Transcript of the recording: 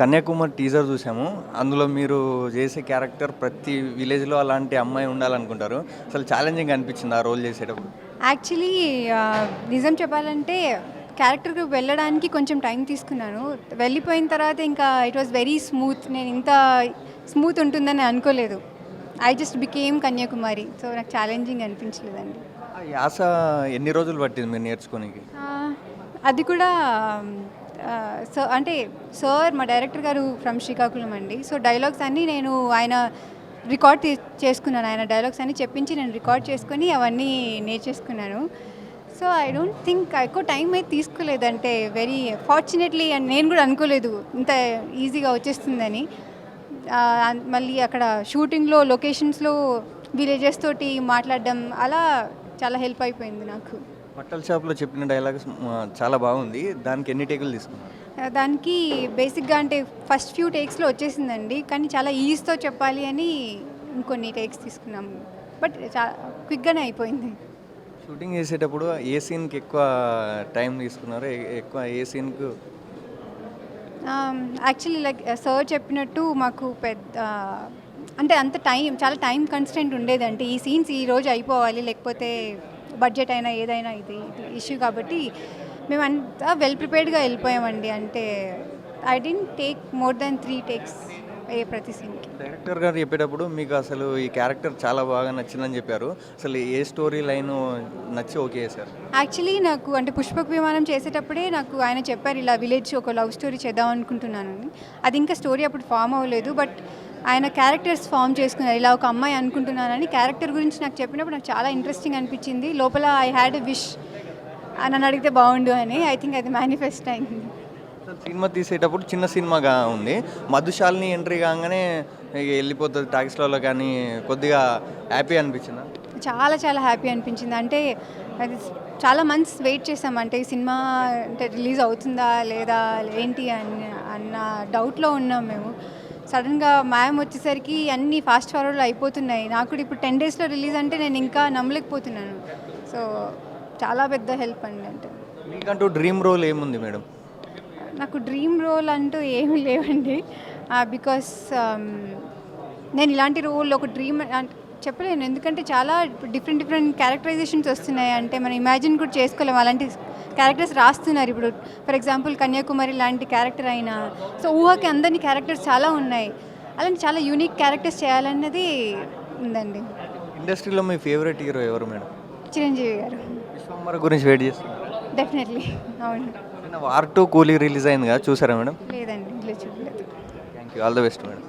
Kanyakumari teaser చూసాము. అందులో మీరు చేసే క్యారెక్టర్ ప్రతి విలేజ్లో అలాంటి అమ్మాయి ఉండాలనుకుంటారు. అసలు ఛాలెంజింగ్ అనిపించింది ఆ రోల్ చేసేటప్పుడు? యాక్చువల్లీ నిజం చెప్పాలంటే క్యారెక్టర్కి వెళ్ళడానికి కొంచెం టైం తీసుకున్నాను. వెళ్ళిపోయిన తర్వాత ఇంకా ఇట్ వాస్ వెరీ స్మూత్ నేను ఇంత స్మూత్ ఉంటుందని అనుకోలేదు. I just became Kanyakumari. So నాకు ఛాలెంజింగ్ అనిపించలేదండి. యాస ఎన్ని రోజులు పట్టింది మీరు నేర్చుకోనికి? అది కూడా సో అంటే సార్ మా డైరెక్టర్ గారు ఫ్రమ్ శ్రీకాకుళం అండి. సో డైలాగ్స్ అన్నీ నేను ఆయన రికార్డ్ చేసుకున్నాను. ఆయన డైలాగ్స్ అన్నీ చెప్పించి నేను రికార్డ్ చేసుకొని అవన్నీ నేర్చేసుకున్నాను. సో ఐ డోంట్ థింక్ ఎక్కువ టైం అయితే తీసుకోలేదంటే వెరీ ఫార్చునేట్లీ అండ్ నేను కూడా అనుకోలేదు ఇంత ఈజీగా వచ్చేస్తుందని. మళ్ళీ అక్కడ షూటింగ్లో లొకేషన్స్లో విలేజెస్ తోటి మాట్లాడడం అలా చాలా హెల్ప్ అయిపోయింది నాకు. బట్టల షాప్లో చెప్పిన డైలాగ్స్ చాలా బాగుంది. దానికి ఎన్ని టేకులు తీసుకున్నారు? దానికి బేసిక్గా అంటే ఫస్ట్ ఫ్యూ టేక్స్లో వచ్చేసిందండి. కానీ చాలా ఈజీతో చెప్పాలి అని ఇంకొన్ని టేక్స్ తీసుకున్నాము బట్ చాలా క్విక్గానే అయిపోయింది. షూటింగ్ చేసేటప్పుడు ఏ సీన్కి ఎక్కువ టైం తీసుకున్నారు? ఎక్కువ ఏ సీన్కు? యాక్చువల్లీ లైక్ సార్ చెప్పినట్టు మాకు పెద్ద అంటే అంత టైం చాలా టైం కన్స్టెంట్ ఉండేది అంటే ఈ సీన్స్ ఈ రోజు అయిపోవాలి. లేకపోతే బడ్జెట్ అయినా ఏదైనా ఇది ఇష్యూ కాబట్టి మేము అంతా వెల్ ప్రిపేర్డ్గా వెళ్ళిపోయామండి. అంటే I didn't take more than three takes ఏ ప్రతి సీన్కి డైరెక్టర్ గారు చెప్పేటప్పుడు మీకు అసలు ఈ క్యారెక్టర్ చాలా బాగా నచ్చిందని చెప్పారు. అసలు ఏ స్టోరీ లైన్ నచ్చి ఓకే చేశారు? యాక్చువల్లీ నాకు అంటే పుష్పక విమానం చేసేటప్పుడే నాకు ఆయన చెప్పారు ఇలా విలేజ్ ఒక లవ్ స్టోరీ చేద్దాం అనుకుంటున్నాను అని. అది ఇంకా స్టోరీ అప్పుడు ఫామ్ అవ్వలేదు బట్ ఆయన క్యారెక్టర్స్ ఫామ్ చేసుకున్నారు. ఇలా ఒక అమ్మాయి అనుకుంటున్నానని క్యారెక్టర్ గురించి నాకు చెప్పినప్పుడు నాకు చాలా ఇంట్రెస్టింగ్ అనిపించింది. లోపల ఐ హ్యాడ్ ఎ విష్ నన్ను అడిగితే బాగుండు అని. ఐ థింక్ అది మేనిఫెస్ట్ అయింది. సినిమా తీసేటప్పుడు చిన్న సినిమాగా ఉంది. మధుశాలిని ఎంట్రీ కాగానే వెళ్ళిపోతుంది టాక్స్లలో కానీ కొద్దిగా హ్యాపీ అనిపించిందా? చాలా చాలా హ్యాపీ అనిపించింది. అంటే అది చాలా మంత్స్ వెయిట్ చేసాం. అంటే ఈ సినిమా అంటే రిలీజ్ అవుతుందా లేదా ఏంటి అని అన్న డౌట్లో ఉన్నాం మేము. సడన్గా మ్యామ్ వచ్చేసరికి అన్నీ ఫాస్ట్ ఫార్వర్డ్లో అయిపోతున్నాయి. నాకు కూడా ఇప్పుడు టెన్ డేస్లో రిలీజ్ అంటే నేను ఇంకా నమ్మలేకపోతున్నాను. సో చాలా పెద్ద హెల్ప్ అండి అంటే. మీకంటూ డ్రీమ్ రోల్ ఏముంది మేడం? నాకు డ్రీమ్ రోల్ అంటూ ఏమీ లేవండి. బికాస్ నేను ఇలాంటి రోల్ ఒక డ్రీమ్ చెప్పలేను. ఎందుకంటే చాలా డిఫరెంట్ డిఫరెంట్ క్యారెక్టరైజేషన్స్ వస్తున్నాయి. అంటే మనం ఇమాజిన్ కూడా చేసుకోలేము అలాంటి క్యారెక్టర్స్ రాస్తున్నారు. ఇప్పుడు ఫర్ ఎగ్జాంపుల్ కన్యాకుమారి లాంటి క్యారెక్టర్ అయినా సో ఊహకి అందని క్యారెక్టర్స్ చాలా ఉన్నాయి. అలాంటి చాలా యూనిక్ క్యారెక్టర్స్ చేయాలన్నది ఉందండి. ఇండస్ట్రీలో మీ ఫేవరెట్ హీరో ఎవరు మేడం? చిరంజీవి గారు. విశ్వంబర గురించి వెయిట్ చేస్తున్నారు డెఫినెట్లీ అవును. వార్ టూ కూలీ రిలీజ్ అయింది కదా చూసారా మేడం? లేదండి చూడలేదు. Thank you all the best madam.